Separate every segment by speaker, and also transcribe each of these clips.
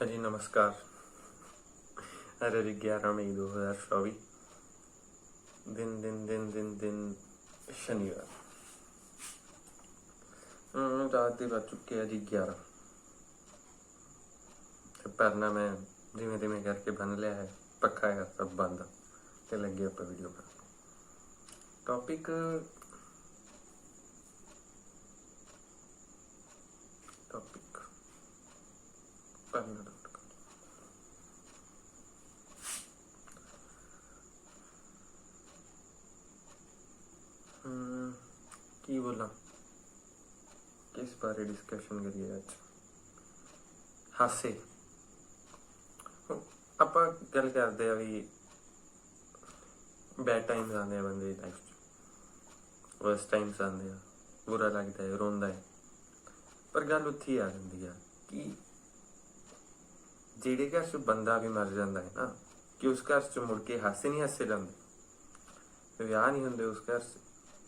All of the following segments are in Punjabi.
Speaker 1: ਹਾਂਜੀ ਨਮਸਕਾਰ। ਅੱਜ ਹੈ 11 ਮਈ 2024 ਦਿਨ ਦਿਨ ਦਿਨ ਦਿਨ ਦਿਨ, ਸ਼ਨੀਵਾਰ। ਹਮ ਰਾਤ ਦੇ ਵੱਜ ਚੁੱਕੇ ਆ ਜੀ 11 ਤੇ ਪਰਨਾ ਮੈਂ ਜਿਵੇਂ ਜਿਵੇਂ ਕਰਕੇ ਬੰਨ ਲਿਆ ਹੈ ਪੱਖਾ ਹੈ, ਸਭ ਬੰਦ। ਤੇ ਲੱਗੇ ਆਪਾਂ ਵੀਡੀਓ ਬਣਾ ਟੌਪਿਕ ਪਰਨਾ ਕੀ ਬੋਲਾਂ ਕਿਸ ਬਾਰੇ ਡਿਸਕਸ਼ਨ ਕਰੀਏ ਅੱਜ ਹਾਸੇ ਆਪਾਂ ਗੱਲ ਕਰਦੇ ਆ ਵੀ ਬੈਡ ਟਾਈਮਸ ਆਉਂਦੇ ਆ ਬੰਦੇ ਦੀ ਲਾਈਫ 'ਚ ਵਰਸ ਟਾਈਮਸ ਆਉਂਦੇ ਆ ਬੁਰਾ ਲੱਗਦਾ ਹੈ ਰੋਂਦਾ ਹੈ ਪਰ ਗੱਲ ਉੱਥੇ ਆ ਜਾਂਦੀ ਆ ਕਿ ਜਿਹੜੇ ਘਰ 'ਚ ਬੰਦਾ ਵੀ ਮਰ ਜਾਂਦਾ ਹੈ ਨਾ, ਕਿ ਉਸ ਘਰ 'ਚ ਮੁੜ ਕੇ ਹਾਸੇ ਨਹੀਂ ਹੱਸੇ ਜਾਂਦੇ। ਵਿਆਹ ਨਹੀਂ ਹੁੰਦੇ ਉਸ ਘਰ 'ਚ,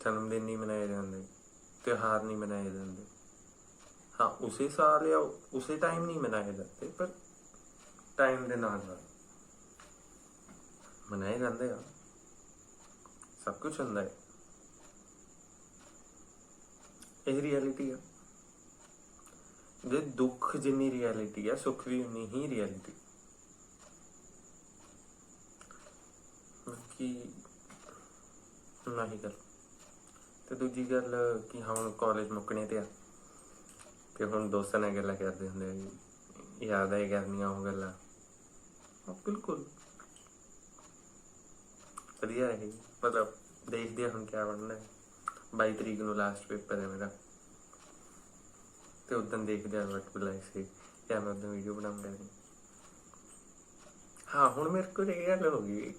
Speaker 1: ਜਨਮ ਦਿਨ ਨਹੀਂ ਮਨਾਏ ਜਾਂਦੇ, ਤਿਉਹਾਰ ਨਹੀਂ ਮਨਾਏ ਜਾਂਦੇ। ਹਾਂ, ਉਸੇ ਸਾਲ ਜਾਂ ਉਸੇ ਟਾਈਮ ਨਹੀਂ ਮਨਾਏ ਜਾਂਦੇ, ਪਰ ਟਾਈਮ ਦੇ ਨਾਲ ਨਾਲ ਮਨਾਏ ਜਾਂਦੇ ਆ। ਸਭ ਕੁਝ ਹੁੰਦਾ ਹੈ। ਇਹ ਰਿਐਲਿਟੀ ਆ। ਜੇ ਦੁੱਖ ਜਿੰਨੀ ਰਿਐਲਿਟੀ ਆ, ਸੁੱਖ ਵੀ ਉਨੀ ਹੀ ਰਿਐਲਿਟੀ ਬਾਕੀ ਨਹੀਂ ਗੱਲ। ਤੇ ਦੂਜੀ ਗੱਲ ਕਿ ਹੁਣ ਕਾਲਜ ਮੁੱਕਣੇ ਤੇ ਆ। ਤੇ ਹੁਣ ਦੋਸਤਾਂ ਨਾਲ ਗੱਲਾਂ ਕਰਦੇ ਹੁੰਦੇ ਆ ਯਾਦ ਆਏ ਕਰਨੀਆਂ ਉਹ ਗੱਲਾਂ। ਬਿਲਕੁਲ। ਵਧੀਆ ਹੈ ਮਤਲਬ ਦੇਖਦੇ ਹਾਂ ਹੁਣ ਕੀ ਬਣਨਾ। ਹੈ 22 ਤਰੀਕ ਨੂੰ ਲਾਸਟ ਪੇਪਰ ਹੈ ਮੇਰਾ। ਤੇ ਉਦੋਂ ਦੇਖਦੇ ਆ ਵਟ ਬੁਲਾਈ ਸੀ ਜਾਂ ਮੈਂ ਉਦੋਂ ਵੀਡੀਓ ਬਣਾਉਂਗਾ ਨਹੀਂ ਹਾਂ, ਹੁਣ ਮੇਰੇ ਕੋਲ ਇਹ ਗੱਲ ਹੋ ਗਈ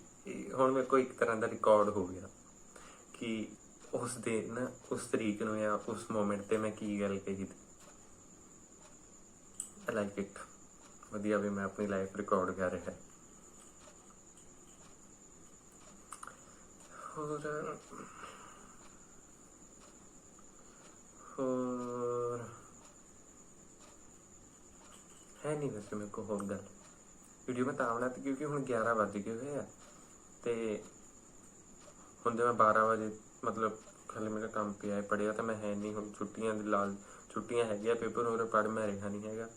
Speaker 1: ਹੁਣ ਮੇਰੇ ਕੋਲ ਇੱਕ ਤਰ੍ਹਾਂ ਦਾ ਰਿਕਾਰਡ ਹੋ ਗਿਆ ਕਿ ਉਸ ਦਿਨ, ਉਸ ਤਰੀਕ ਨੂੰ ਜਾਂ ਉਸ ਮੂਮੈਂਟ ਤੇ ਮੈਂ ਕੀ ਗੱਲ ਕਹੀ ਸੀ। ਆਈ ਲਾਈਕ ਇਟ ਵਧੀਆ ਵੀ ਮੈਂ ਆਪਣੀ ਲਾਈਫ ਰਿਕਾਰਡ ਕਰ ਰਿਹਾ। ਹੋਰ ਹੋਰ ਹੈ ਨਹੀਂ ਵੈਸੇ ਮੇਰੇ ਕੋਲ ਹੋਰ ਗੱਲ। ਵੀਡੀਓ ਮੈਂ ਤਾਂ ਬਣਾ ਕਿਉਂਕਿ ਹੁਣ 11 ਵੱਜ ਗਏ ਹੋਏ ਆ। ਤੇ ਹੁਣ ਜੇ ਮੈਂ 12 ਵਜੇ, ਮਤਲਬ ਖਾਲੀ ਮੇਰਾ ਕੰਮ ਪਿਆ ਹੈ ਪੜਿਆ ਤਾਂ ਮੈਂ ਹੈ ਨਹੀਂ। ਹੁਣ ਛੁੱਟੀਆਂ ਦੀ ਲਾਲ, ਛੁੱਟੀਆਂ ਹੈਗੀਆਂ ਪੇਪਰ, ਹੋਰ ਪੜ ਮੈਂ ਰਿਹਾ ਨਹੀਂ ਹੈਗਾ।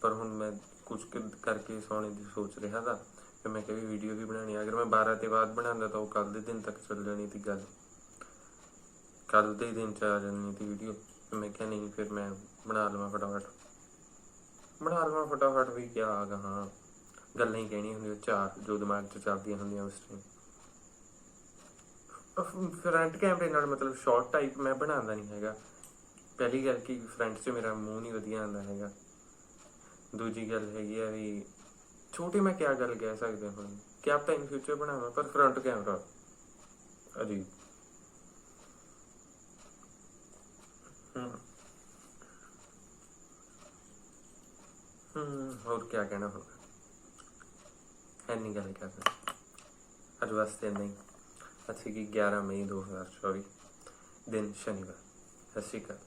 Speaker 1: ਪਰ ਹੁਣ ਮੈਂ ਕੁਝ ਕਰਕੇ ਸੌਣੇ ਦੀ ਸੋਚ ਰਿਹਾ ਤਾਂ ਕਿ ਮੈਂ ਕਿਹਾ ਵੀਡੀਓ ਵੀ ਬਣਾਣੀ ਅਗਰ ਮੈਂ 12 ਤੇ ਬਾਅਦ ਬਣਾਉਂਦਾ ਤਾਂ ਉਹ ਕੱਲ ਦੇ ਦਿਨ ਤੱਕ ਚੱਲ ਜਾਣੀ ਸੀ ਗੱਲ। ਕੱਲ ਦੇ ਦਿਨ ਚ ਆ ਜਾਣੀ ਸੀ ਵੀਡੀਓ ਮੈਂ ਕਿਹਾ ਨਹੀਂ, ਫਿਰ ਮੈਂ ਬਣਾ ਲਵਾਂ ਫਟਾਫਟ। ਬਣਾ ਲਵਾਂ ਫਟਾਫਟ ਵੀ ਕਿਆ ਆਗਾ ਹਾਂ ਗੱਲਾਂ ਹੀ ਕਹਿਣੀਆਂ ਹੁੰਦੀਆਂ, ਚਾਰ ਜੋ ਦਿਮਾਗ 'ਚ ਚੱਲਦੀਆਂ ਹੁੰਦੀਆਂ ਉਸ ਟਾਈਮ ਫਰੰਟ ਕੈਮਰੇ ਨਾਲ ਮਤਲਬ ਸ਼ਾਰਟ ਟਾਈਪ ਮੈਂ ਬਣਾਉਂਦਾ ਨਹੀਂ ਹੈਗਾ। ਪਹਿਲੀ ਗੱਲ ਕਿ ਫਰੰਟ 'ਚ ਮੇਰਾ ਮੂੰਹ ਨਹੀਂ ਵਧੀਆ ਆਉਂਦਾ ਹੈਗਾ। ਦੂਜੀ ਗੱਲ ਹੈਗੀ ਆ ਵੀ ਛੋਟੀ ਮੈਂ ਕਿਆ ਗੱਲ ਕਹਿ ਸਕਦੇ ਹੁਣ। ਕਿ ਆਪ ਇਨ ਫਿਊਚਰ ਬਣਾਵਾਂ? ਪਰ ਫਰੰਟ ਕੈਮਰਾ ਅਜੀਬ। ਹਮ ਹੋਰ ਕਿਆ ਕਹਿਣਾ ਹੁਣ ਹੈ ਗੱਲ ਕਰਦਾ ਅੱਜ ਵਾਸਤੇ ਨਹੀਂ ਅੱਜ ਕੀ 11 ਮਈ 2024 ਦਿਨ ਸ਼ਨੀਵਾਰ। ਸਤਿ ਸ਼੍ਰੀ ਅਕਾਲ।